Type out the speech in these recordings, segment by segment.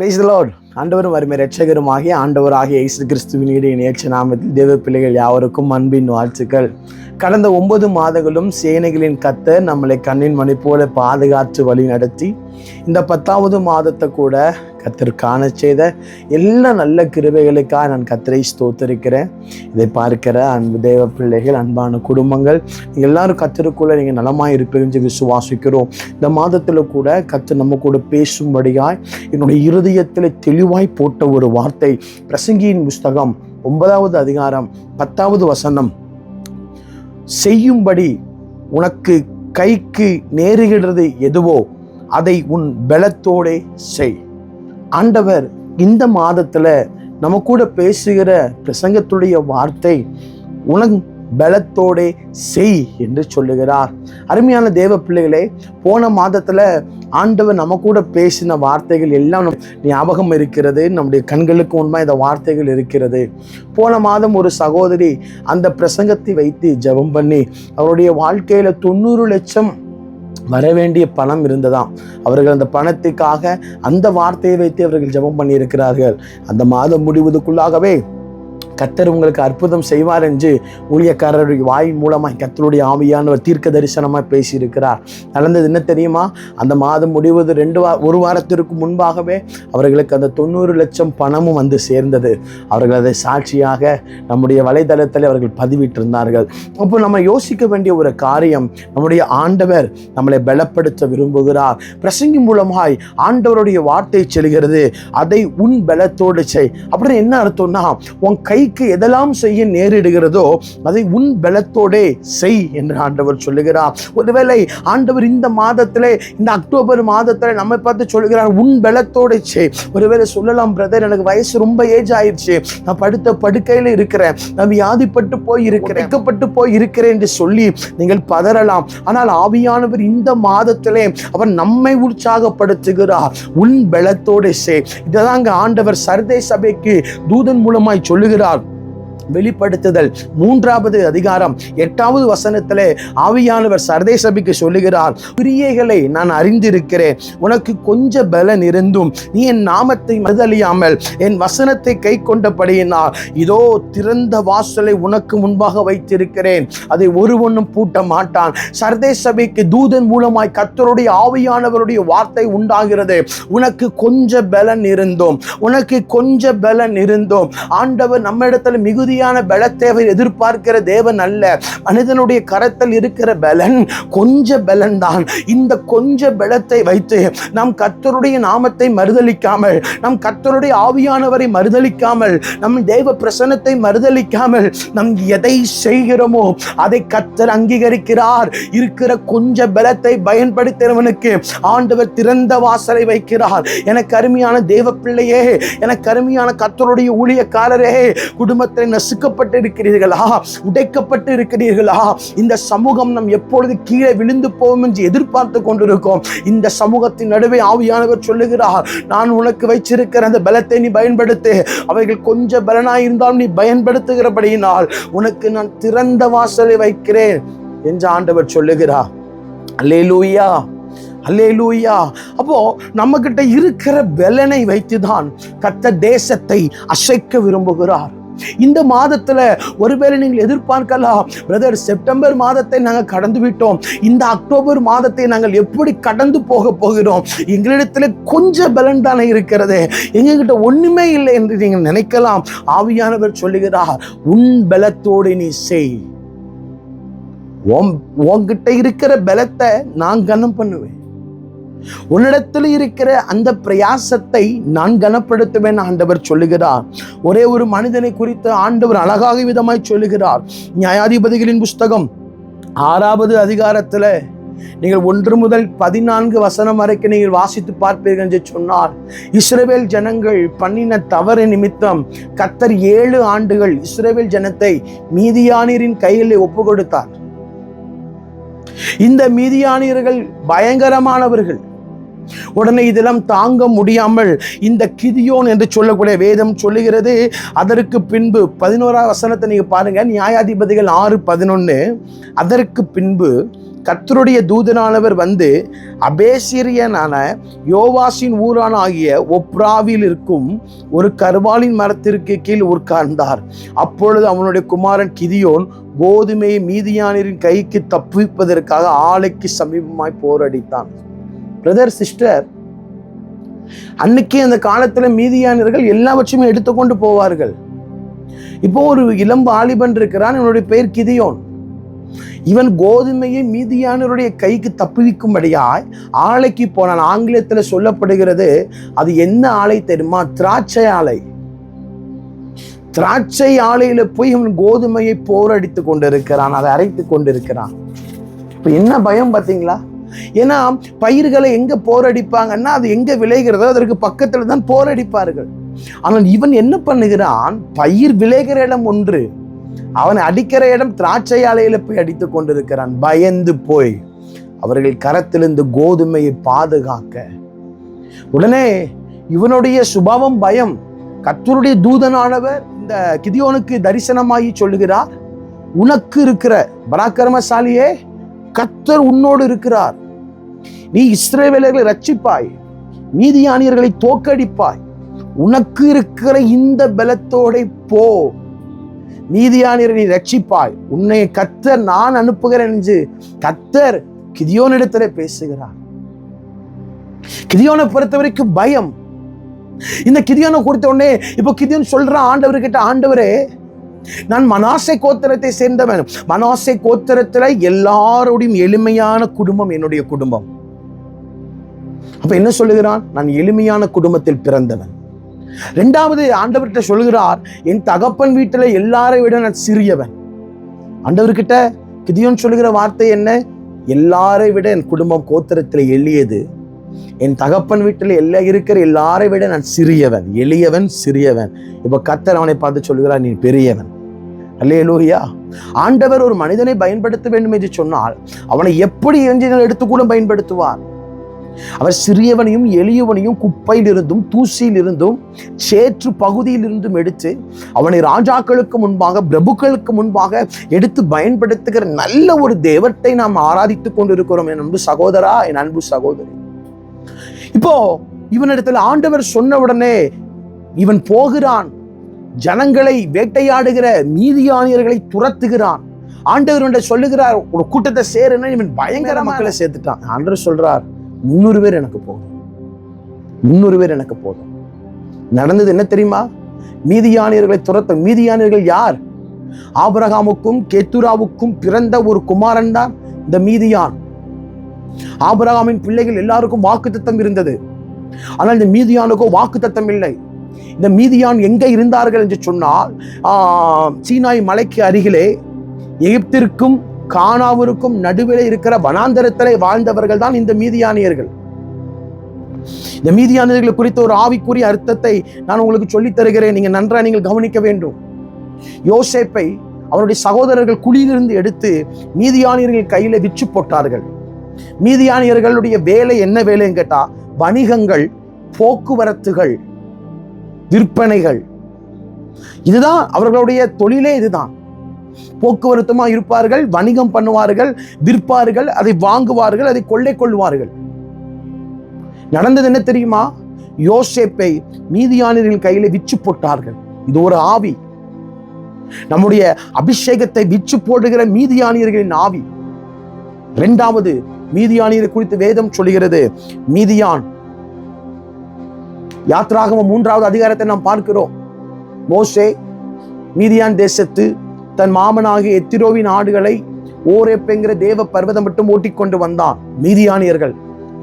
Price Lord ஆண்டவரும் வறுமை ஆண்டவர் ஆகிய இயேசு கிறிஸ்துவின் இடையே நேற்று நாமத்தில் தேவ பிள்ளைகள் யாவருக்கும் அன்பின் வாழ்த்துக்கள். கடந்த ஒன்பது மாதங்களும் சேனைகளின் கத்த நம்மளை கண்ணின் மணி போல பாதுகாத்து வழி நடத்தி இந்த பத்தாவது மாதத்தை கூட கத்தர் காண செய்த எல்லா நல்ல கிருபைகளுக்காக நான் கத்தரை ஸ்தோத்திருக்கிறேன். இதை பார்க்கிற அன்பு தேவ பிள்ளைகள் அன்பான குடும்பங்கள் நீங்கள் எல்லாரும் கத்தருக்குள்ள நீங்கள் நலமாக இருப்பீங்கன்னு விசுவாசிக்கிறோம். இந்த மாதத்தில் கூட கத்தர் நம்ம கூட பேசும்படியாய் என்னுடைய இருதயத்தில் தெளிவாய் போட்ட ஒரு வார்த்தை பிரசங்கியின் புஸ்தகம் ஒன்பதாவது அதிகாரம் பத்தாவது வசனம். செய்யும்படி உனக்கு கைக்கு நேருகிறது எதுவோ அதை உன் பலத்தோடே செய். ஆண்டவர் இந்த மாதத்துல நம்ம கூட பேசுகிற பிரசங்கத்துடைய வார்த்தை உனக்கு பலத்தோடே செய் என்று சொல்லுகிறார். அருமையான தேவ பிள்ளைகளே போன மாதத்துல ஆண்டவர் நம்ம கூட பேசின வார்த்தைகள் எல்லாம் ஞாபகம் இருக்கிறது. நம்முடைய கண்களுக்கு உண்மை இந்த வார்த்தைகள் இருக்கிறது. போன மாதம் ஒரு சகோதரி அந்த பிரசங்கத்தை வைத்து ஜெபம் பண்ணி அவருடைய வாழ்க்கையில தொண்ணூறு லட்சம் வர வேண்டிய பணம் இருந்ததாம். அவர்கள் அந்த பணத்துக்காக அந்த வார்த்தையை வைத்து அவர்கள் ஜெபம் பண்ணியிருக்கிறார்கள். அந்த மாதம் முடிவதுக்குள்ளாகவே கத்தர் உங்களுக்கு அற்புதம் செய்வார் என்று ஊழியக்காரருடைய வாய் மூலமாக கத்தருடைய ஆவியானவர் தீர்க்க தரிசனமாக பேசியிருக்கிறார். நடந்தது என்ன தெரியுமா? அந்த மாதம் முடிவது ரெண்டு வா ஒரு வாரத்திற்கு முன்பாகவே அவர்களுக்கு அந்த தொண்ணூறு லட்சம் பணமும் வந்து சேர்ந்தது. அவர்கள் அதை சாட்சியாக நம்முடைய வலைதளத்தில் அவர்கள் பதிவிட்டிருந்தார்கள். அப்போ நம்ம யோசிக்க வேண்டிய ஒரு காரியம் நம்முடைய ஆண்டவர் நம்மளை பலப்படுத்த விரும்புகிறார். பிரசங்கி மூலமாய் ஆண்டவருடைய வார்த்தை செல்கிறது. அதை உன் பலத்தோடு செய். அப்படின்னு என்ன அர்த்தம்னா உன் கை கைக்கு எதெல்லாம் செய்ய நேரிடுகிறதோ அதை உன் பலத்தோடே செய் என்று ஆண்டவர் சொல்லுகிறார். ஒருவேளை ஆண்டவர் இந்த மாதத்திலே இந்த அக்டோபர் மாதத்திலே நம்மை பார்த்து சொல்லுகிறார் உன் பலத்தோட செய். ஒருவேளை சொல்லலாம் பிரதர் எனக்கு வயசு ரொம்ப ஏஜ் ஆயிடுச்சு நான் படுத்த படுக்கையில் இருக்கிறேன். நான் வியாதிப்பட்டு போய் இருக்கிறேன் வெட்கப்பட்டு போய் இருக்கிறேன் என்று சொல்லி நீங்கள் பதறலாம். ஆனால் ஆவியானவர் இந்த மாதத்திலே அவர் நம்மை உற்சாகப்படுத்துகிறார். உன் பலத்தோடு செய். இதைதாங்க ஆண்டவர் சர்தே சபைக்கு தூதன் மூலமாய் சொல்லுகிறார். வெளிப்படுத்துதல். மூன்றாவது அதிகாரம் எட்டாவது வசனத்திலே ஆவியானவர் சர்தே சபைக்கு சொல்லுகிறார் கிரியைகளை நான் அறிந்திருக்கிறேன். உனக்கு கொஞ்ச பலன் இருந்தும் நீ என் நாமத்தை மறுதலியாமல் என் வசனத்தை கை கொண்டபடியினால் இதோ திறந்த வாசலை உனக்கு முன்பாக வைத்திருக்கிறேன். அதை ஒருவனும் பூட்ட மாட்டான் சர்தே சபைக்கு தூதன் மூலமாய் கத்தருடைய ஆவியானவருடைய வார்த்தை உண்டாகிறது. உனக்கு கொஞ்ச பலன் இருந்தோம் உனக்கு கொஞ்ச பலன் இருந்தோம் ஆண்டவர் நம்ம இடத்துல மிகுதியான பலத்தேவை எதிர்பார்க்கிற தேவன் அல்ல. மனிதனுடைய கரத்தில் இருக்கிற பலன் கொஞ்ச பலன் தான் இந்த கொஞ்ச பலத்தை வைத்து நாம் கத்தருடைய நாமத்தை மறுதளிக்காமல் நம் கத்தருடைய ஆவியானவரை மறுதளிக்காமல் நம் தேவ பிரசனத்தை மறுதளிக்காமல் நம் எதை செய்கிறோமோ அதை கத்தர் அங்கீகரிக்கிறார். இருக்கிற கொஞ்ச பலத்தை பயன்படுத்துகிறவனுக்கு ஆண்டவர் திறந்த வாசலை வைக்கிறார். எனக்கு அருமையான தேவ பிள்ளையே எனக்கு அருமையான கத்தருடைய ஊழியக்காரரே குடும்பத்தை நசுக்கப்பட்டு இருக்கிறீர்களா உடைக்கப்பட்டு இருக்கிறீர்களா இந்த சமூகம் நம் எப்பொழுது கீழே விழுந்து போவோம் என்று எதிர்பார்த்து கொண்டிருக்கோம். இந்த சமூகத்தின் நடுவே ஆவியானவர் சொல்லுகிறார் நான் உனக்கு வைச்சிருக்கிற அந்த பலத்தை நீ பயன்படுத்து. அவைகள் கொஞ்சம் பலனாய் இருந்தாலும் நீ பயன்படுத்துகிறபடியினால் உனக்கு நான் திறந்த வாசலை வைக்கிறேன் என்று ஆண்டவர் சொல்லுகிறார். அல்லேலூயா அல்லேலூயா. அப்போ நம்ம கிட்ட இருக்கிற பலனை வைத்துதான் கத்த தேசத்தை அசைக்க விரும்புகிறார். இந்த மாதத்துல ஒருவேளை நீங்கள் எதிர்பார்க்கலாம் பிரதர் செப்டம்பர் மாதத்தை நாங்கள் கடந்து விட்டோம் இந்த அக்டோபர் மாதத்தை நாங்கள் எப்படி கடந்து போக போகிறோம்? எங்களிடத்துல கொஞ்சம் பலன் தானே இருக்கிறது. எங்ககிட்ட ஒண்ணுமே இல்லை என்று நீங்கள் நினைக்கலாம். ஆவியானவர் சொல்லுகிறார் உன் பலத்தோடு நீ செய். உன் உன்கிட்ட இருக்கிற பலத்தை நான் கனம் பண்ணுவேன். உன்னிடத்தில் இருக்கிற அந்த பிரயாசத்தை நான் கனப்படுத்துவேன் ஆண்டவர் சொல்லுகிறார். ஒரே ஒரு மனிதனை குறித்து ஆண்டவர் அழகாக விதமாய் சொல்லுகிறார். நியாயாதிபதிகளின் புஸ்தகம் ஆறாவது அதிகாரத்துல நீங்கள் ஒன்று முதல் பதினான்கு வசனம் வரைக்கும் நீங்கள் வாசித்து பார்ப்பீர்கள் என்று சொன்னார். இஸ்ரேவேல் ஜனங்கள் பண்ணின தவறு நிமித்தம் கத்தர் ஏழு ஆண்டுகள் இஸ்ரேவேல் ஜனத்தை மீதியானீரின் கையில் ஒப்பு கொடுத்தார் இந்த மீதியானியர்கள் பயங்கரமானவர்கள். உடனே இதெல்லாம் தாங்க முடியாமல் இந்த கிதியோன் என்று சொல்லக்கூடிய வேதம் சொல்லுகிறது. அதற்கு பின்பு பதினோரா வசனத்தை நீங்க பாருங்க. நியாயாதிபதிகள் ஆறு பதினொன்னு. அதற்கு பின்பு கர்த்தருடைய தூதனானவர் வந்து அபேசிரியனான யோவாசின் ஊரான ஆகிய ஒப்ராவில் இருக்கும் ஒரு கருவாலின் மரத்திற்கு கீழ் உட்கார்ந்தார். அப்பொழுது அவனுடைய குமாரன் கிதியோன் கோதுமையை மீதியானரின் கைக்கு தப்புவிப்பதற்காக ஆலைக்கு சமீபமாய் போரடித்தான். பிரதர் சிஸ்டர் அன்னைக்கு அந்த காலத்துல மீதியானர்கள் எல்லாவற்றையுமே எடுத்துக்கொண்டு போவார்கள். இப்போ ஒரு இளம் வாலிபன் இருக்கிறான் இவனுடைய பெயர் கிதியோன். இவன் கோதுமையை மீதியானவருடைய கைக்கு தப்புவிக்கும்படியாய் ஆலைக்கு போனான். ஆங்கிலத்தில் சொல்லப்படுகிறது அது என்ன ஆலை தெரியுமா? திராட்சை ஆலை. திராட்சை ஆலையில போய் இவன் கோதுமையை போரடித்து கொண்டிருக்கிறான் அதை அரைத்து கொண்டிருக்கிறான். இப்ப என்ன பயம் பார்த்தீங்களா? ஏன்னா பயிர்களை எங்க போரடிப்பாங்கன்னா அது எங்க விளைகிறதோ அதற்கு பக்கத்துல தான் போரடிப்பார்கள். ஆனால் இவன் என்ன பண்ணுகிறான்? பயிர் விளைகிற இடம் ஒன்று. அவன் அடிக்கிற இடம் திராட்சை ஆலையில போய் அடித்து கொண்டிருக்கிறான். பயந்து போய். அவர்கள் கரத்திலிருந்து கோதுமையை பாதுகாக்க. உடனே இவனுடைய சுபாவம் பயம். கத்தருடைய தூதனானவர் இந்த கிதியோனுக்கு தரிசனமாகி சொல்லுகிறார். உனக்கு இருக்கிற பராக்கிரமசாலியே கத்தர் உன்னோடு இருக்கிறார். நீ இஸ்ரேவேலர்களை ரட்சிப்பாய் மீதியானியர்களை தோக்கடிப்பாய் உனக்கு இருக்கிற இந்த பலத்தோட போ. மீதியானியரை நீ ரட்சிப்பாய் உன்னை கத்தர் நான் அனுப்புகிறேன் என்று கத்தர் கிதியோனிடத்துல பேசுகிறார். கிதியோனை பொறுத்த வரைக்கும் பயம். இந்த கிதியோனை கொடுத்த உடனே இப்போ கிதியோன் சொல்றான் ஆண்டவர்கிட்ட ஆண்டவரே நான் மனாசை கோத்திரத்தை சேர்ந்தவன். மனாசை கோத்திரத்துல எல்லாரோடையும் எளிமையான குடும்பம் என்னுடைய குடும்பம். அப்ப என்ன சொல்லுகிறான்? நான் எளிமையான குடும்பத்தில் பிறந்தவன். ரெண்டாவது ஆண்டவர்கிட்ட சொல்கிறார் என் தகப்பன் வீட்டுல எல்லாரை விட நான் சிறியவன். ஆண்டவர்கிட்ட கிதியோன் சொல்லுகிற வார்த்தை என்ன? எல்லாரை விட என் குடும்பம் கோத்திரத்தில் எளியது. என் தகப்பன் வீட்டில் எல்லா இருக்கிற எல்லாரை விட நான் சிறியவன் எளியவன் சிறியவன். இப்போ கத்தர் அவனை பார்த்து சொல்கிறார் நீ பெரியவன். அல்லேலூயா. ஆண்டவர் ஒரு மனிதனை பயன்படுத்த வேண்டும் என்று சொன்னால் அவனை எப்படி எஞ்சினால் எடுத்து கூட பயன்படுத்துவார்? அவர் சிறியவனையும் எளியவனையும் குப்பையில் இருந்தும் தூசியில் இருந்தும் சேற்று பகுதியில் இருந்தும் எடுத்து அவனை ராஜாக்களுக்கு முன்பாக பிரபுக்களுக்கு முன்பாக எடுத்து பயன்படுத்துகிற நல்ல ஒரு தேவத்தை நாம் ஆராதித்துக் கொண்டிருக்கிறோம் என் அன்பு சகோதரா என் அன்பு சகோதரி. இப்போ இவனிடத்தில் ஆண்டவர் சொன்ன உடனே இவன் போகிறான். ஜனங்களை வேட்டையாடுகிற மீதியானியர்களை துரத்துகிறான். ஆண்டவர் சொல்லுகிறார் ஒரு கூட்டத்தை சேருன்னா இவன் பயங்கர மக்களை சேர்த்துட்டான். ஆண்டவர் சொல்றார் முன்னூறு பேர் எனக்கு போதும். முன்னூறு பேர் எனக்கு போதும். நடந்தது என்ன தெரியுமா? மீதியானியர்களை துரத்த மீதியானியர்கள் யார்? ஆபிரகாமுக்கும் கெத்துராவுக்கும் பிறந்த ஒரு குமாரன் தான் இந்த மீதியான். ஆபிரகாமின் பிள்ளைகள் எல்லாருக்கும் வாக்குத்தத்தம் இருந்தது. ஆனால் இந்த மீதியானுக்கோ வாக்குத்தத்தம் இல்லை. இந்த மீதியான் எங்கே இருந்தார்கள் என்று சொன்னால் ஆஹ், சீனாய் மலைக்கு அருகிலே எகிப்திற்கும் கானாவிற்கும் நடுவிலே இருக்கிற வனாந்தரத்திலே வாழ்ந்தவர்கள் தான் இந்த மீதியானியர்கள். இந்த மீதியானியர்கள் குறித்த ஒரு ஆவிக்குரிய அர்த்தத்தை நான் உங்களுக்கு சொல்லித் தருகிறேன். நீங்க நன்றாக நீங்கள் கவனிக்க வேண்டும். யோசேப்பை அவருடைய சகோதரர்கள் குழியிலிருந்து எடுத்து மீதியானியர்கள் கையில விற்று போட்டார்கள். மீதியானியர்களுடைய வேலை என்ன வேலைன்னு கேட்டால் வணிகங்கள் போக்குவரத்துகள் விற்பனைகள். இதுதான் அவர்களுடைய தொழிலே இதுதான். போக்குவரத்துமா இருப்பார்கள் வணிகம் பண்ணுவார்கள் விற்பார்கள் அதை வாங்குவார்கள் அதை கொள்ளை கொள்வார்கள். நடந்தது என்ன தெரியுமா? யோசேப்பை மீதியானியர்கள் கையில விச்சு போட்டார்கள். இது ஒரு ஆவி. நம்முடைய அபிஷேகத்தை விச்சு போடுகிற மீதியானியர்களின் ஆவி. இரண்டாவது மீதியானியர் குறித்து வேதம் சொல்கிறது மீதியான். யாத்ராகமம் மூன்றாவது அதிகாரத்தை நாம் பார்க்கிறோம். மோசே மீதியான் தேசத்து தன் மாமனாகிய எத்திரோவின் ஆடுகளை ஓரேப்பெங்கிற தேவ பர்வதம் மட்டும் ஓட்டிக்கொண்டு வந்தான். மீதியானியர்கள்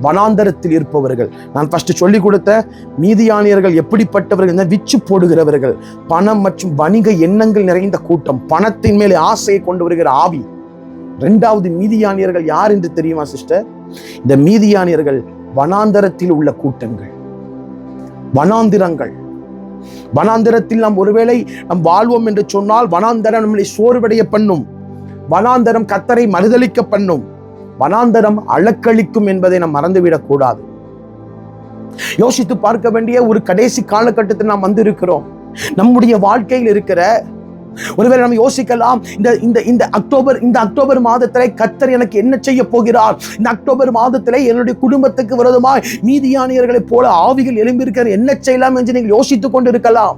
வனாந்தரத்தில் இருப்பவர்கள். நான் ஃபர்ஸ்ட் சொல்லி கொடுத்த மீதியானியர்கள் எப்படிப்பட்டவர்கள் விச்சு போடுகிறவர்கள். பணம் மற்றும் வணிக எண்ணங்கள் நிறைந்த கூட்டம். பணத்தின் மேலே ஆசையை கொண்டு வருகிற ஆவி. ரெண்டாவது மீதியானியர்கள் யார் என்று தெரியுமா சிஸ்டர் இந்த மீதியானியர்கள் வனாந்தரத்தில் உள்ள கூட்டங்கள் வனாந்திரங்கள். வனாந்தரத்தில் நாம் ஒருவேளை நாம் வாழ்வோம் என்று சொன்னால் வனாந்தரம் நம்மளை சோர்வடைய பண்ணும். வனாந்தரம் கத்தரை மறுதளிக்க பண்ணும். வனாந்தரம் அளக்களிக்கும் என்பதை நாம் மறந்துவிடக் கூடாது. யோசித்து பார்க்க வேண்டிய ஒரு கடைசி காலகட்டத்தில் நாம் வந்திருக்கிறோம். நம்முடைய வாழ்க்கையில் இருக்கிற ஒருவேளை நம்ம யோசிக்கலாம் இந்த இந்த இந்த அக்டோபர் இந்த அக்டோபர் மாதத்திலே கத்தர் எனக்கு என்ன செய்ய போகிறார்? இந்த அக்டோபர் மாதத்திலே என்னுடைய குடும்பத்துக்கு விரோதமாய் மீதியானியர்களைப் போல ஆவிகள் எழும்பியிருக்கிற என்ன செய்யலாம் என்று நீங்கள் யோசித்துக் கொண்டிருக்கலாம்.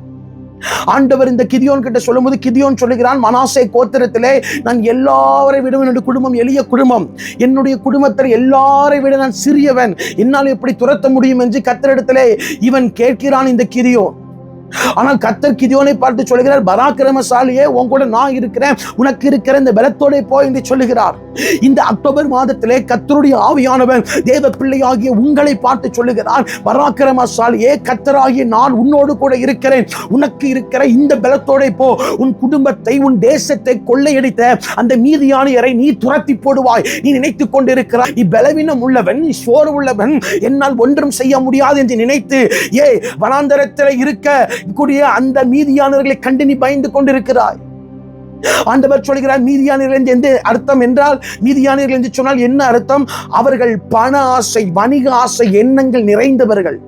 ஆண்டவர் இந்த கிதியோன் கிட்ட சொல்லும்போது கிதியோன் சொல்லுகிறான் மனாசே கோத்திரத்திலே நான் எல்லாரை விட என்னுடைய குடும்பம் எளிய குடும்பம். என்னுடைய குடும்பத்தில் எல்லாரை விட நான் சிறியவன். என்னால் எப்படி துரத்த முடியும் என்று கத்தரிடத்திலே இவன் கேட்கிறான் இந்த கிரியோன் ஆனால் கத்தர் கிதியோனை பார்த்து சொல்கிறார் பராக்கிரமசாலியே உன் கூட நான் இருக்கிறேன். உனக்கு இருக்கிற இந்த பலத்தோட போய் என்று சொல்லுகிறார். இந்த அக்டோபர் மாதத்திலே கத்தருடைய ஆவியானவன் தேவ பிள்ளையாகிய உங்களை பார்த்து சொல்லுகிறார் பராக்கிரமசாலியே கத்தராகிய நான் உன்னோடு கூட இருக்கிறேன். உனக்கு இருக்கிற இந்த பலத்தோட போ. உன் குடும்பத்தை உன் தேசத்தை கொள்ளையடித்த அந்த மீதியானியரை நீ துரத்தி போடுவாய். நீ நினைத்துக் கொண்டிருக்கிறாய் இப்பலவீனம் உள்ளவன் நீ சோறு உள்ளவன். என்னால் ஒன்றும் செய்ய முடியாது என்று நினைத்து ஏ வனாந்தரத்தில் இருக்க கூடிய அந்த மீதியானவர்களை கண்டு நீ பயந்து கொண்டிருக்கிறாய். ஆண்டவர் சொல்கிறார் மீதியானவர்கள் என்று எந்த அர்த்தம் என்றால் மீதியானவர்கள் என்று சொன்னால் என்ன அர்த்தம்? அவர்கள் பண ஆசை வணிக ஆசை எண்ணங்கள் நிறைந்தவர்கள்.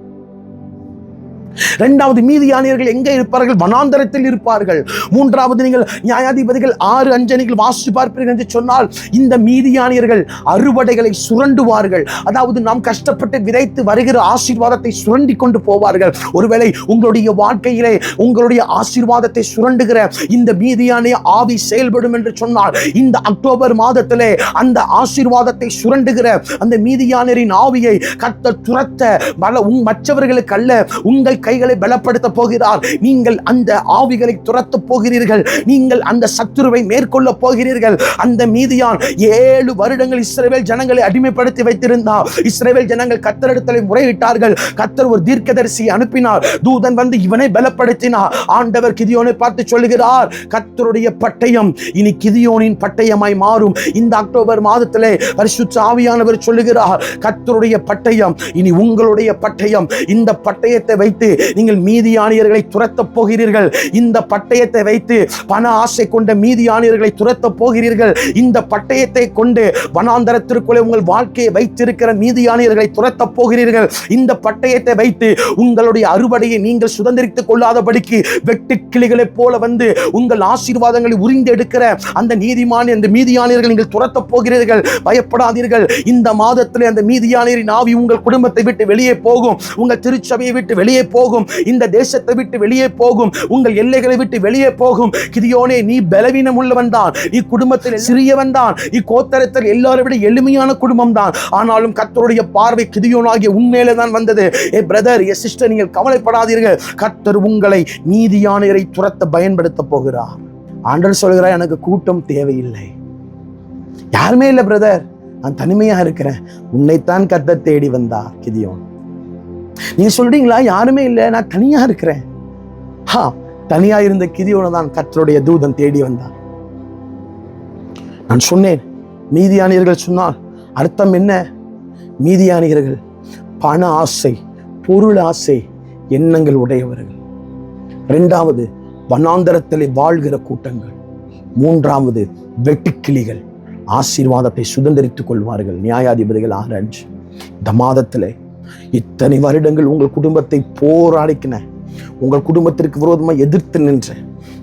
இரண்டாவது மீதியானியர்கள் எங்கே இருப்பார்கள்? வனாந்தரத்தில் இருப்பார்கள். மூன்றாவது நீங்கள் நியாயாதிபதிகள் ஆறு அஞ்சு நீங்கள் வாசித்து பார்ப்பீர்கள் என்று சொன்னால் இந்த மீதியானியர்கள் அறுவடைகளை சுரண்டுவார்கள். அதாவது நாம் கஷ்டப்பட்டு விதைத்து வருகிற ஆசீர்வாதத்தை சுரண்டி கொண்டு போவார்கள். ஒருவேளை உங்களுடைய வாழ்க்கையிலே உங்களுடைய ஆசீர்வாதத்தை சுரண்டுகிற இந்த மீதியானிய ஆவி செயல்படும் என்று சொன்னால் இந்த அக்டோபர் மாதத்திலே அந்த ஆசீர்வாதத்தை சுரண்டுகிற அந்த மீதியானரின் ஆவியை கத்த துரத்த பல உங் மற்றவர்களுக்கு அல்ல உங்கள் கைகளை பலப்படுத்த போகிறார். நீங்கள் அந்த ஆவிகளை துரத்த போகிறீர்கள். நீங்கள் அந்த சத்துருவை மேற்கொள்ள போகிறீர்கள். அந்த மீதியான் ஏழு வருடங்கள் இஸ்ரேவேல் ஜனங்களை அடிமைப்படுத்தி வைத்திருந்தார் இஸ்ரேவேல் ஜனங்கள் கத்தரிடத்தில் முறையிட்டார்கள். கத்தர் ஒரு தீர்க்கதரிசி அனுப்பினார். தூதன் வந்து இவனை பலப்படுத்தினார். ஆண்டவர் கிதியோனை பார்த்து சொல்லுகிறார் கத்தருடைய பட்டயம் இனி கிதியோனின் பட்டயமாய் மாறும். இந்த அக்டோபர் மாதத்திலே பரிசுத்த ஆவியானவர் சொல்லுகிறார் கத்தருடைய பட்டயம் இனி உங்களுடைய பட்டயம். இந்த பட்டயத்தை வைத்து நீங்கள் மீதியானியர்களை துரத்தப் போகிறீர்கள். இந்த பட்டயத்தை வைத்து பண ஆசை கொண்ட மீதியானியர்களை துரத்தப் போகிறீர்கள். இந்த பட்டயத்தை கொண்டு வனாந்தரத்திற்குள்ளே உங்கள் வாழ்க்கையை வைத்திருக்கிற மீதியானியர்களை துரத்தப் போகிறீர்கள். இந்த பட்டயத்தை வைத்து உங்களுடைய அறுவடையை நீங்கள் சுதந்திரித்துக் கொள்ளாதபடிக்கு வெட்டு போல வந்து உங்கள் ஆசீர்வாதங்களை உறிந்து எடுக்கிற அந்த நீதிமான அந்த மீதியானியர்கள் நீங்கள் துரத்தப் போகிறீர்கள். பயப்படாதீர்கள். இந்த மாதத்திலே அந்த மீதியானியரின் ஆவி உங்கள் குடும்பத்தை விட்டு வெளியே போகும். உங்கள் திருச்சபையை விட்டு வெளியே போகும் இந்த தேசத்தை விட்டு வெளியே போகும். உங்கள் எல்லைகளை விட்டு வெளியே போகும். கிதியோனே நீ பலவீனம் உள்ளவன் தான். நீ குடும்பத்தில் சிறியவன் தான். நீ கோத்தரத்தில் எல்லாரை விட எளிமையான குடும்பம் தான் ஆனாலும் கத்தருடைய பார்வை கிதியோனாகிய உண்மையில தான் வந்தது. ஏ பிரதர் ஏ சிஸ்டர் நீங்கள் கவலைப்படாதீர்கள். கத்தர் உங்களை நீதியானரை துரத்த பயன்படுத்த போகிறார். ஆண்டர் சொல்கிறார் எனக்கு கூட்டம் தேவையில்லை. யாருமே இல்லை பிரதர் நான் தனிமையா இருக்கிறேன். உன்னைத்தான் கத்த தேடி வந்தா கிதியோன். நீங்க சொல்றீங்களா? யாருமே இல்லை. நான் தனியா இருக்கிறேன். ஹா தனியா இருந்த கிதியோனை தான் கத்தருடைய தூதன் தேடி வந்தான். நான் சொன்னேன் மீதியானியர்கள் சொன்னால் அர்த்தம் என்ன? மீதியானியர்கள் பண ஆசை பொருள் ஆசை எண்ணங்கள் உடையவர்கள். ரெண்டாவது வனாந்தரத்தில் வாழ்கிற கூட்டங்கள். மூன்றாவது வெட்டுக்கிளிகள். ஆசீர்வாதத்தை சுதந்திரித்துக் கொள்வார்கள். நியாயாதிபதிகள் ஆறு அஞ்சு. இந்த மாதத்திலே இத்தனை வருடங்கள் உங்கள் குடும்பத்தை போராடிக்கின. உங்கள் குடும்பத்திற்கு விரோதமாய் எதிர்த்து நின்ற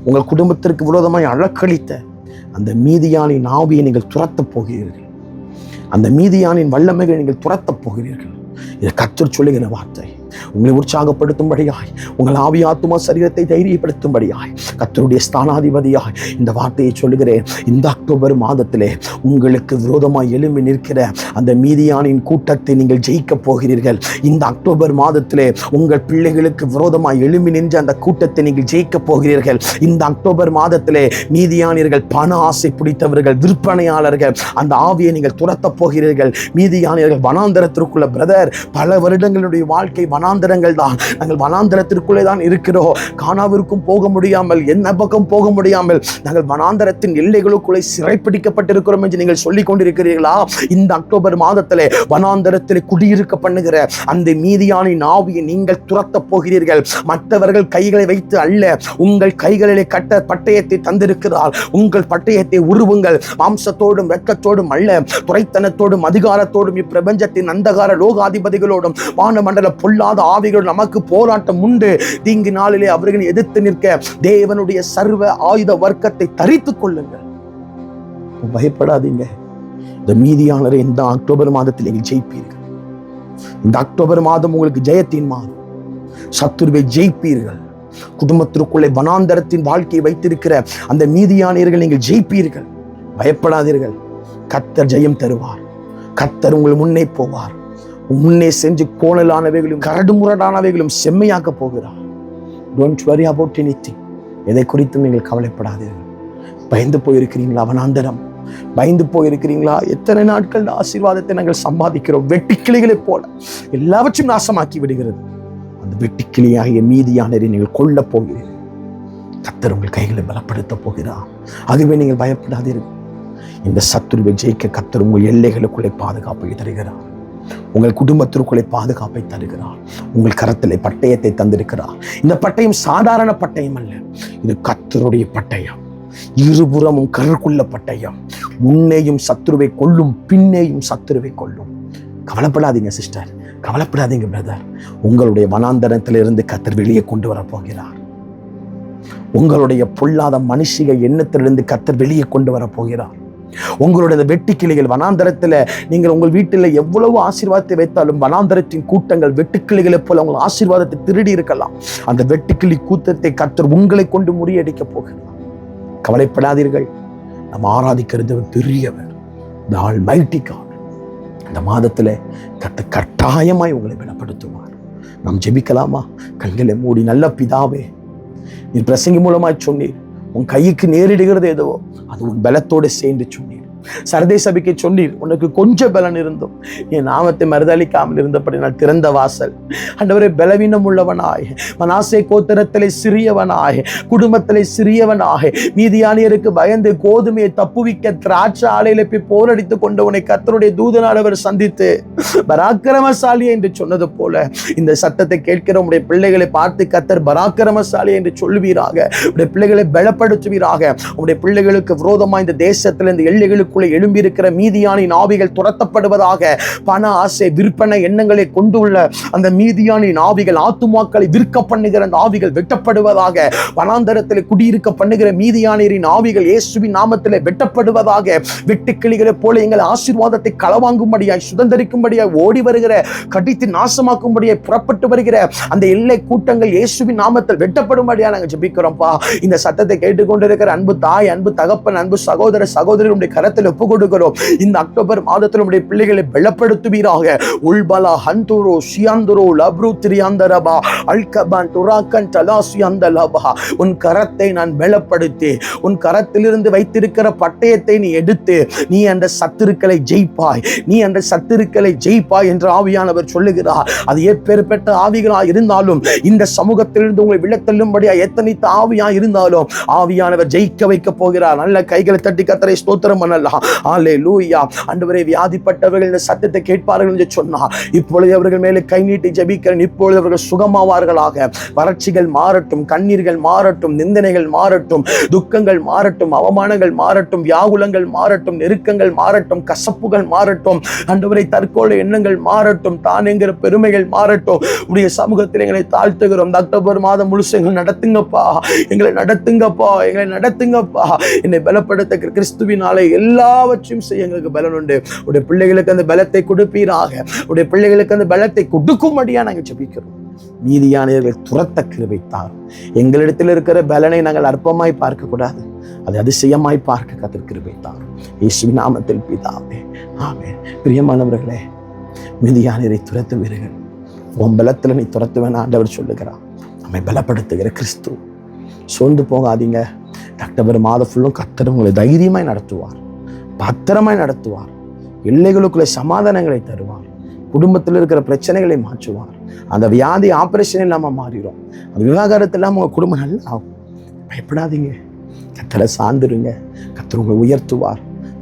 உங்கள் குடும்பத்திற்கு விரோதமாய் அழக்களித்த அந்த மீதியானின் ஆவியை நீங்கள் துரத்தப் போகிறீர்கள். அந்த மீதியானின் வல்லமைகளை நீங்கள் துரத்தப் போகிறீர்கள். இது கத்தர் சொல்லுகிற வார்த்தை. உங்களை உற்சாகப்படுத்தும்படியாய் உங்கள் ஆவி சரீரத்தை தைரியப்படுத்தும்படியாய் கத்தருடைய ஸ்தானாதிபதியாய் இந்த வார்த்தையை சொல்லுகிறேன். இந்த அக்டோபர் மாதத்திலே உங்களுக்கு விரோதமாய் எழும்பி நிற்கிற அந்த மீதியானின் கூட்டத்தை நீங்கள் ஜெயிக்கப் போகிறீர்கள். இந்த அக்டோபர் மாதத்திலே உங்கள் பிள்ளைகளுக்கு விரோதமாய் எழும்பி நின்ற அந்த கூட்டத்தை நீங்கள் ஜெயிக்கப் போகிறீர்கள். இந்த அக்டோபர் மாதத்திலே மீதியானியர்கள் பண ஆசை பிடித்தவர்கள் விற்பனையாளர்கள் அந்த ஆவியை நீங்கள் துரத்தப் போகிறீர்கள். மீதியானியர்கள் வனாந்தரத்திற்குள்ள பிரதர் பல வருடங்களுடைய வாழ்க்கை வனாந்திரங்கள் தான் நாங்கள் வனாந்தரத்திற்குள்ளே தான் இருக்கிறோம். கானாவிற்கும் போக முடியாமல் என்ன பக்கம் போக முடியாமல் நாங்கள் வனாந்தரத்தின் எல்லைகளுக்குள்ளே சிறைப்பிடிக்கப்பட்டிருக்கிறோம் என்று நீங்கள் சொல்லிக் கொண்டிருக்கிறீர்களா? இந்த அக்டோபர் மாதத்தில் வனாந்தரத்தில் குடியிருக்க பண்ணுகிற அந்த மீதியான ஆவியை நீங்கள் துரத்தப் போகிறீர்கள். மற்றவர்கள் கைகளை வைத்து அல்ல உங்கள் கைகளிலே கட்ட பட்டயத்தை தந்திருக்கிறார். உங்கள் பட்டயத்தை உருவுங்கள். மாம்சத்தோடும் வெக்கத்தோடும் அல்ல துறைத்தனத்தோடும் அதிகாரத்தோடும் இப்பிரபஞ்சத்தின் அந்தகார லோகாதிபதிகளோடும் வானமண்டல பொல்லாத ஆவிகளோடு நமக்கு போராட்டம் உண்டு. தீங்கு நாளிலே அவர்களை எதிர்த்து நிற்க தேவனுடைய சர்வ ஆயுத வர்க்கத்தை தரித்துக் கொள்ளுங்கள். பயப்படாதீங்க. இந்த மீதியானரை இந்த அக்டோபர் மாதத்தில் நீங்கள் ஜெயிப்பீர்கள். இந்த அக்டோபர் மாதம் உங்களுக்கு ஜெயத்தின் மாதம். சத்துருவை ஜெயிப்பீர்கள். குடும்பத்திற்குள்ளே வனாந்தரத்தின் வாழ்க்கையை வைத்திருக்கிற அந்த மீதியானியர்கள் நீங்கள் ஜெயிப்பீர்கள். பயப்படாதீர்கள். கத்தர் ஜெயம் தருவார். கத்தர் உங்கள் முன்னே போவார். முன்னே செஞ்சு கோணலானவைகளும் கரடுமுரடானவைகளும் செம்மையாக்க போகிறார். டோன்ட் வரி அபவுட் எனிதிங் எதை குறித்தும் நீங்கள் கவலைப்படாதீர்கள். பயந்து போயிருக்கிறீங்களா அவனாந்தரம் பயந்து போயிருக்கிறீங்களா? எத்தனை நாட்கள் ஆசீர்வாதத்தை நாங்கள் சம்பாதிக்கிறோம்? வெட்டிக்கிளிகளைப் போல. எல்லாவற்றையும் நாசமாக்கி விடுகிறது. அந்த வெட்டிக்கிளியாகிய மீதியானரை நீங்கள் கொல்ல போகிறீர்கள். கத்தர் உங்கள் கைகளை பலப்படுத்த போகிறார். அதுவே நீங்கள் பயப்படாதீர்கள். இந்த சத்துருவை ஜெயிக்க கத்தர் உங்கள் எல்லைகளுக்குள்ளே பாதுகாப்பை தருகிறார். உங்கள் குடும்பத்திற்குள்ளே பாதுகாப்பை தருகிறார். உங்கள் கரத்திலே பட்டயத்தை தந்திருக்கிறார். இந்த பட்டயம் சாதாரண பட்டயம் அல்ல. இது கத்தருடைய பட்டயம். இருபுறமும் கருக்குள்ள பட்டயம். முன்னேயும் சத்துருவை கொல்லும் பின்னேயும் சத்துருவை கொள்ளும் கவலைப்படாதீங்க சிஸ்டர் கவலைப்படாதீங்க பிரதர் உங்களுடைய வனாந்தரத்திலிருந்து கத்தர் வெளியே கொண்டு வர போகிறார். உங்களுடைய பொல்லாத மனுஷிக எண்ணத்திலிருந்து கத்தர் வெளியே கொண்டு வர போகிறார். உங்களுடைய இந்த வெட்டி கிளிகள் வனாந்தரத்தில் நீங்கள் உங்கள் வீட்டில் எவ்வளவு ஆசீர்வாதத்தை வைத்தாலும் வனாந்தரத்தின் கூட்டங்கள் வெட்டுக்கிளிகளைப் போல உங்கள் ஆசீர்வாதத்தை திருடி இருக்கலாம். அந்த வெட்டுக்கிளி கூட்டத்தை கத்தர் உங்களை கொண்டு முறியடிக்க போகிறார். கவலைப்படாதீர்கள். நம்ம ஆராதிக்கிறது பெரியவர். நாள் ஆள் இந்த மாதத்தில் கத்த கட்டாயமாய் உங்களை பலப்படுத்துவார். நாம் ஜெபிக்கலாமா? கண்களை மூடி நல்ல பிதாவே நீ பிரசங்கி மூலமாய் சொன்னீர். உன் கைக்கு நேரிடுகிறது எதுவோ அது உன் பலத்தோடு சேர்ந்து சுண்ணி சரதே சபைக்கு சொன்னீர் உனக்கு கொஞ்சம் பலன் இருந்தும். என் நாமத்தை மறுதளிக்காமல் இருந்தபடி நான் திறந்த வாசல். அண்டவரே பலவீனம் உள்ளவனாய் மனாசே கோத்திரத்திலே சிறியவனாய் குடும்பத்திலே சிறியவனாய் மீதியானியருக்கு பயந்து கோதுமையை தப்புவிக்க திராட்சை ஆலையில போய் போரடித்து உன்னை கத்தருடைய தூதனானவர் சந்தித்து பராக்கிரமசாலி என்று சொன்னது போல இந்த சத்தத்தை கேட்கிற உடைய பிள்ளைகளை பார்த்து கத்தர் பராக்கிரமசாலி என்று சொல்லுவீராக உடைய பிள்ளைகளை பலப்படுத்துவீராக உடைய பிள்ளைகளுக்கு விரோதமா இந்த தேசத்தில் இந்த எல்லைகளுக்கு உங்களுக்குள்ளே எழும்பியிருக்கிற மீதியானின் ஆவிகள் துரத்தப்படுவதாக பண ஆசை விற்பனை எண்ணங்களை கொண்டுள்ள அந்த மீதியானின் ஆவிகள் ஆத்துமாக்களை விற்க பண்ணுகிற அந்த ஆவிகள் வெட்டப்படுவதாக வனாந்தரத்தில் குடியிருக்க பண்ணுகிற மீதியானரின் ஆவிகள் இயேசுவின் நாமத்தில் வெட்டப்படுவதாக வெட்டுக்கிளிகளைப் போல எங்கள் ஆசீர்வாதத்தை களவாங்கும்படியாய் சுதந்திரிக்கும்படியாய் ஓடி வருகிற கடித்து நாசமாக்கும்படியாய் புறப்பட்டு வருகிற அந்த எல்லை கூட்டங்கள் இயேசுவின் நாமத்தில் வெட்டப்படும்படியா நாங்கள் ஜபிக்கிறோம்ப்பா இந்த சத்தத்தை கேட்டுக்கொண்டிருக்கிற அன்பு தாய் அன்பு தகப்பன் அன்பு சகோதர சகோதரிகளுடைய கரத்தில் ஒப்பு கொடுக்கிறோம் இந்த அக்டோபர் மாதத்தில் உடைய பிள்ளைகளை பலப்படுத்துவீராக. உள்பலா ஹந்தூரோ ஷியாந்துரோ லப்ரு திரியாந்தரபா அல்கபான் துராக்கன் டலாசியாந்தலபா உன் கரத்தை நான் பலப்படுத்தி. உன் கரத்திலிருந்து வைத்திருக்கிற பட்டயத்தை நீ எடுத்து நீ அந்த சத்துருக்களை ஜெயிப்பாய். நீ அந்த சத்துருக்களை ஜெயிப்பாய் என்று ஆவியானவர் சொல்லுகிறார். அது எப்பேற்பட்ட ஆவிகளாக இருந்தாலும் இந்த சமூகத்திலிருந்து உங்களை விழத்தள்ளும்படியா எத்தனை ஆவியா இருந்தாலும் ஆவியானவர் ஜெயிக்க வைக்க போகிறார். நல்ல கைகளை தட்டி கத்தரை ஸ்தோத்திரம் பண்ணலாம். ஆலே லூயா அன்றுவரை வியாதிப்பட்டவர்கள் இந்த சத்தத்தை கேட்பார்கள் என்று சொன்னார் இப்பொழுது அவர்கள் மேலே கை நீட்டி ஜபிக்கிறேன். இப்பொழுது அவர்கள் சுகமாவார்களாக. வறட்சிகள் மாறட்டும் கண்ணீர்கள் மாறட்டும் நிந்தனைகள் மாறட்டும் துக்கங்கள் மாறட்டும் அவமானங்கள் மாறட்டும் வியாகுலங்கள் மாறட்டும் நெருக்கங்கள் மாறட்டும் கசப்புகள் மாறட்டும். அன்றுவரை தற்கொலை எண்ணங்கள் மாறட்டும் தான் என்கிற பெருமைகள் மாறட்டும். உடைய சமூகத்தில் எங்களை தாழ்த்துகிறோம். அக்டோபர் மாதம் முழுசு எங்களை நடத்துங்கப்பா. எங்களை நடத்துங்கப்பா. எங்களை நடத்துங்கப்பா. என்னை பலப்படுத்த கிறிஸ்துவினாலே எல்லாவற்றையும் செய்ய எங்களுக்கு பலன் உண்டு. உடைய பிள்ளைகளுக்கு அந்த பலத்தை கொடுப்பீராக. உடைய பிள்ளைகளுக்கு அந்த பலத்தை கொடுக்கும்படியாக நாங்கள் ஜபிக்கிறோம். மீதியானவர்களை துரத்த கிருபைத்தார். எங்களிடத்தில் இருக்கிற பலனை நாங்கள் அற்பமாய் பார்க்க கூடாது அது அதிசயமாய் பார்க்க கத்திர கிருபைத்தார். இயேசு நாமத்தில் பிதாவே. ஆமே பிரியமானவர்களே மீதியானரை துரத்துவீர்கள். உன் பலத்தில் நீ துரத்துவேன் ஆண்டவர் சொல்லுகிறார். நம்மை பலப்படுத்துகிற கிறிஸ்து. சோர்ந்து போகாதீங்க. அக்டோபர் மாதம் ஃபுல்லும் கத்தர் உங்களை தைரியமாய் நடத்துவார். பத்திரமாய் நடத்துவார். எல்லைகளுக்குள்ள சமாதானங்களை தருவார். குடும்பத்தில் இருக்கிற பிரச்சனைகளை மாற்றுவார். அந்த வியாதி ஆப்ரேஷன் இல்லாமல் மாறிடும். அந்த விவாகரத்து இல்லாமல் உங்கள் குடும்பம் நல்லா ஆகும் பயப்படாதீங்க. கத்தரை சார்ந்துருங்க. கத்தர் உங்களை உயர்த்துவார்.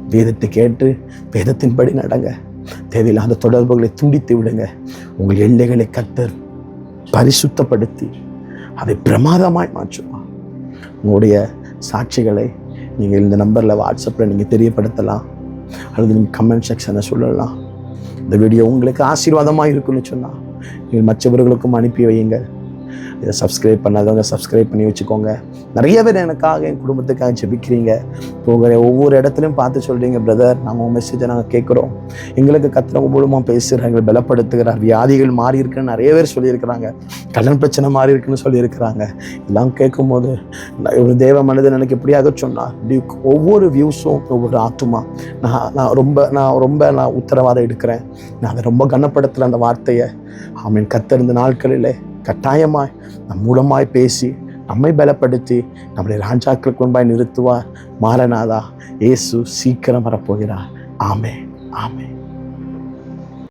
வேதத்தை கேட்டு வேதத்தின்படி நடங்க. தேவையில்லாத தொடர்புகளை துண்டித்து விடுங்க. உங்கள் எல்லைகளை கத்தர் பரிசுத்தப்படுத்தி அதை பிரமாதமாய் மாற்றுவார். உங்களுடைய சாட்சிகளை நீங்கள் இந்த நம்பரில் வாட்ஸ்அப்பில் நீங்கள் தெரியப்படுத்தலாம். அல்லது நீங்கள் கமெண்ட் செக்ஷனை சொல்லலாம். இந்த வீடியோ உங்களுக்கு ஆசீர்வாதமாக இருக்குன்னு சொன்னால் நீங்கள் மற்றவர்களுக்கும் அனுப்பி வையுங்கள். இதை சப்ஸ்கிரைப் பண்ணாதவங்க சப்ஸ்கிரைப் பண்ணி வச்சுக்கோங்க. நிறைய பேர் எனக்காக என் குடும்பத்துக்காக ஜெபிக்கிறீங்க. போகிற ஒவ்வொரு இடத்துலையும் பார்த்து சொல்கிறீங்க பிரதர் நாங்கள் உங்கள் மெசேஜை நாங்கள் கேட்குறோம். எங்களுக்கு கத்திரவங்க மூலமாக பேசுகிறாங்க எங்களை பலப்படுத்துகிறார். வியாதிகள் மாறி இருக்குன்னு நிறைய பேர் சொல்லியிருக்கிறாங்க. கடன் பிரச்சனை மாறி இருக்குன்னு சொல்லியிருக்கிறாங்க. இதெல்லாம் கேட்கும்போது ஒரு தேவ மனிதன் எனக்கு எப்படியாக சொன்னால் ஒவ்வொரு வியூஸும் ஒவ்வொரு ஆத்துமா நான் நான் ரொம்ப நான் ரொம்ப நான் உத்தரவாதம் எடுக்கிறேன். நான் அதை ரொம்ப கனப்படுத்துகிறேன் அந்த வார்த்தையை. ஆமீன். கத்திருந்த நாட்களில் கட்டாயமாய் நம் மூலமாய் பேசி நம்மை பலப்படுத்தி நம்முடைய ராஜாக்களுக்கு முன்பாய் நிறுத்துவார். மாறனாதா இயேசு சீக்கிரம் வரப்போகிறார். ஆமே ஆமே